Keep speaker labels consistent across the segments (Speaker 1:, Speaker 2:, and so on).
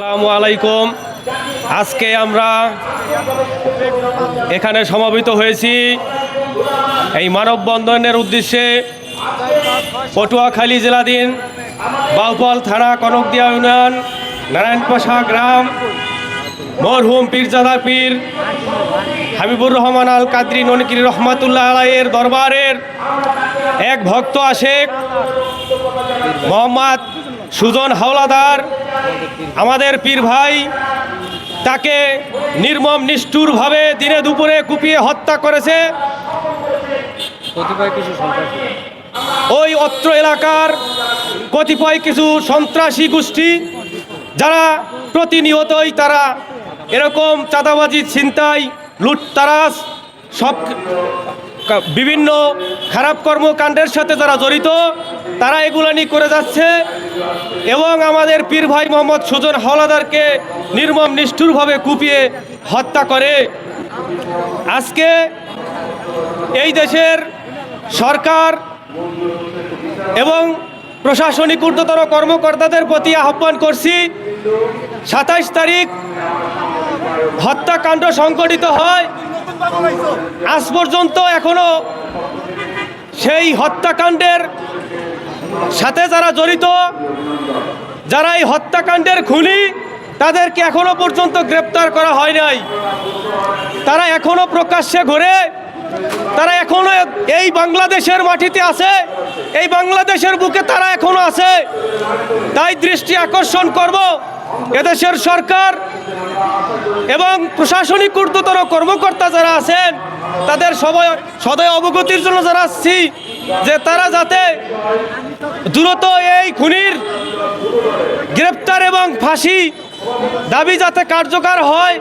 Speaker 1: আসসালামু আলাইকুম। আজকে আমরা এখানে সমবেত হয়েছি। এই মানববন্ধনের উদ্দেশ্যে পটুয়াখালী জেলাধীন বাউফল থানা কনকদিয়া ইউনিয়ন, নারায়ণপাশা গ্রাম, মরহুম পীরজাদা পীর হাবিবুর রহমান আল কাদরি ননকির রহমাতুল্লাহ আলাইয়ের দরবারের এক ভক্ত আশেক মোহাম্মদ সুজন হাওলাদার আমাদের পীর ভাই তাকে নির্মম নিষ্ঠুরভাবে দিনে দুপুরে কুপিয়ে হত্যা করেছে। ওই অত্র এলাকার কতিপয় কিছু সন্ত্রাসী গোষ্ঠী যারা প্রতিনিয়তই তারা এরকম চাঁদাবাজি ছিনতাই লুটতারাস সব বিভিন্ন খারাপ কর্মকাণ্ডের সাথে যারা জড়িত তারা এগুলো নিয়ে করে যাচ্ছে। এবং আমাদের পীর ভাই মোহাম্মদ সুজন হাওলাদারকে নির্মম নিষ্ঠুরভাবে কুপিয়ে হত্যা করে। আজকে এই দেশের সরকার এবং প্রশাসনিক ঊর্ধ্বতন কর্মকর্তাদের প্রতি আহ্বান করছি, সাতাইশ তারিখ হত্যাকাণ্ড সংঘটিত হয়। আজ পর্যন্ত এখনও সেই হত্যাকাণ্ডের সাথে যারা জড়িত, যারা এই হত্যাকাণ্ডের খুনি, তাদেরকে এখনও পর্যন্ত গ্রেপ্তার করা হয় নাই। তারা এখনও প্রকাশ্যে ঘুরে এই বাংলাদেশের মাটিতে আছে, এই বাংলাদেশের বুকে তারা এখনও আছে। তাই দৃষ্টি আকর্ষণ করব এদেশের সরকার এবং প্রশাসনিক ঊর্ধ্বতন কর্মকর্তা যারা আছেন, তাদের সবাই সদয় অবগতির জন্য যারা আসছি, যে তারা যাতে দ্রুত এই খুনির গ্রেপ্তার এবং ফাঁসি দাবি যাতে কার্যকর হয়,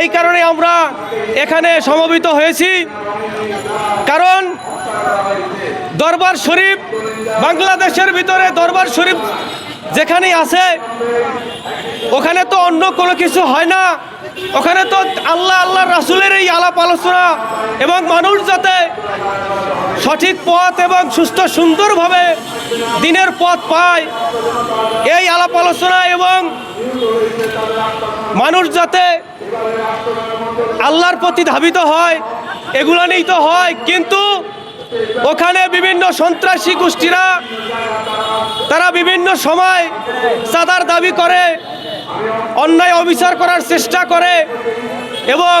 Speaker 1: এই কারণে আমরা এখানে সমবেত হয়েছি। কারণ দরবার শরীফ বাংলাদেশের ভিতরে দরবার শরীফ যেখানেই আছে ওখানে তো অন্য কোনো কিছু হয় না। ওখানে তো আল্লাহ আল্লাহ রাসুলের এই আলাপ আলোচনা এবং মানুষ যাতে সঠিক পথ এবং সুস্থ, সুন্দরভাবে দিনের পথ পায়, এই আলাপ আলোচনা এবং মানুষ যাতে আল্লাহর প্রতি ধাবিত হয়, এগুলো নিয়েই তো হয়। কিন্তু ওখানে বিভিন্ন সন্ত্রাসী গোষ্ঠীরা, তারা বিভিন্ন সময় চাঁদার দাবি করে। অন্যায় অবিচার করার চেষ্টা করে এবং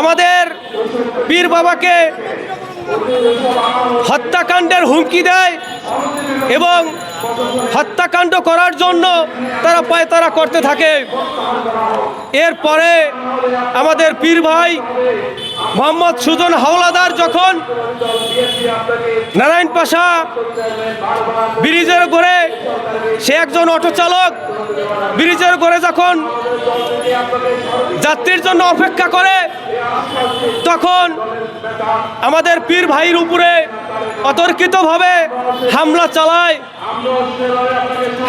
Speaker 1: আমাদের পীর বাবাকে হত্যাকাণ্ডের হুমকি দেয় এবং হত্যাকাণ্ড করার জন্য তারা পায়তারা করতে থাকে। এরপরে আমাদের পীর ভাই মোহাম্মদ সুজন হাওলাদার যখন নারায়ণ পাশা ব্রিজের ঘরে সে একজন অটো চালক ব্রিজের ঘরে যখন যাত্রীর জন্য অপেক্ষা করে, তখন আমাদের পীর ভাইয়ের উপরে অতর্কিতভাবে হামলা চালায়।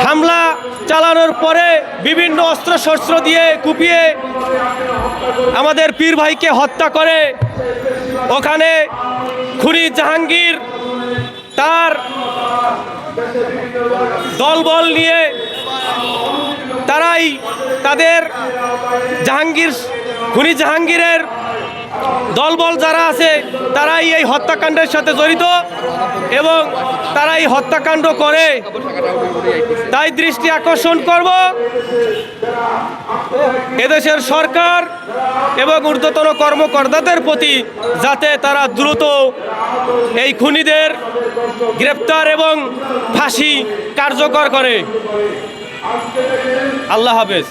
Speaker 1: হামলা চালানোর পরে বিভিন্ন অস্ত্র শস্ত্র দিয়ে কুপিয়ে আমাদের পীর ভাইকে হত্যা করে। ওখানে খুনি জাহাঙ্গীর তার দলবল নিয়ে তারাই তাদের জাহাঙ্গীর, খুনি জাহাঙ্গীরের দলবল যারা আছে, তারাই এই হত্যাকাণ্ডের সাথে জড়িত এবং তারা এই হত্যাকাণ্ড করে। তাই দৃষ্টি আকর্ষণ করব। এদেশের সরকার এবং ঊর্ধ্বতন কর্মকর্তাদের প্রতি যাতে তারা দ্রুত এই খুনিদের গ্রেপ্তার এবং ফাঁসি কার্যকর করে। আল্লাহ হাফেজ।